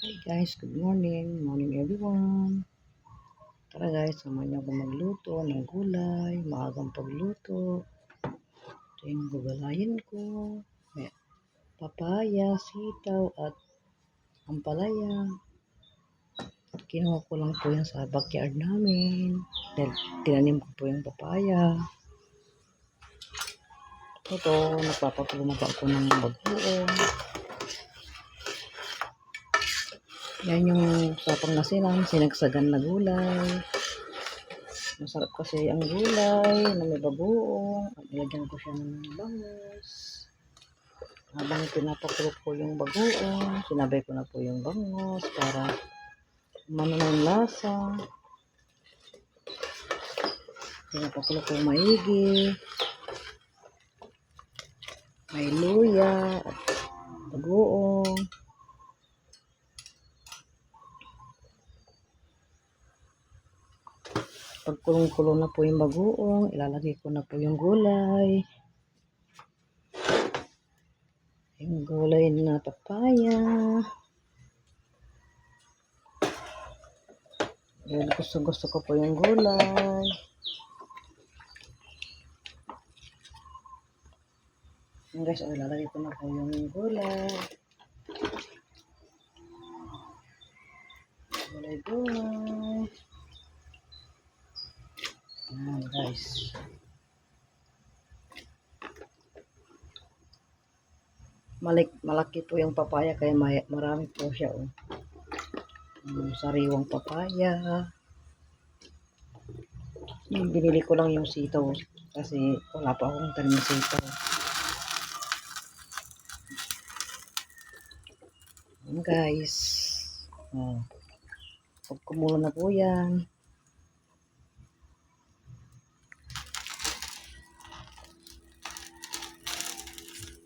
Hi guys, good morning. Morning everyone. Tara guys, samahan niyo ako magluto ng gulay, maagang pagluto. Ito yung gugulayin ko. May papaya, sitaw, at ampalaya. Kinuha ko lang po yan sa backyard namin. Dahil tinanim ko po yung papaya. Ito, nagpapakulo na po ako ng bagoong. Yan yung sa pangasinan, sinagsagan na gulay. Masarap kasi ang gulay na may bagoong. Nilagyan ko siya ng bangos. Habang pinapakulo ko yung bagoong, sinabay ko na po yung bangos para umano lasa. Pinapakulo ko maigi. May luya at bagoong. Pag kulong-kulo na po yung bagoong, ilalagay ko na po yung gulay. Yung gulay na papaya. Yan, gusto gusto ko po yung gulay. Yan guys, oh, ilalagay ko na po yung gulay. Gulay gulay. Yan guys. Malik, malaki po yung papaya kaya may, marami po siya. Oh. Yung sariwang papaya. Yung binili ko lang yung sitaw kasi wala pa akong tanim sitaw. Yan guys. Oh. Pag kumulo na po yan,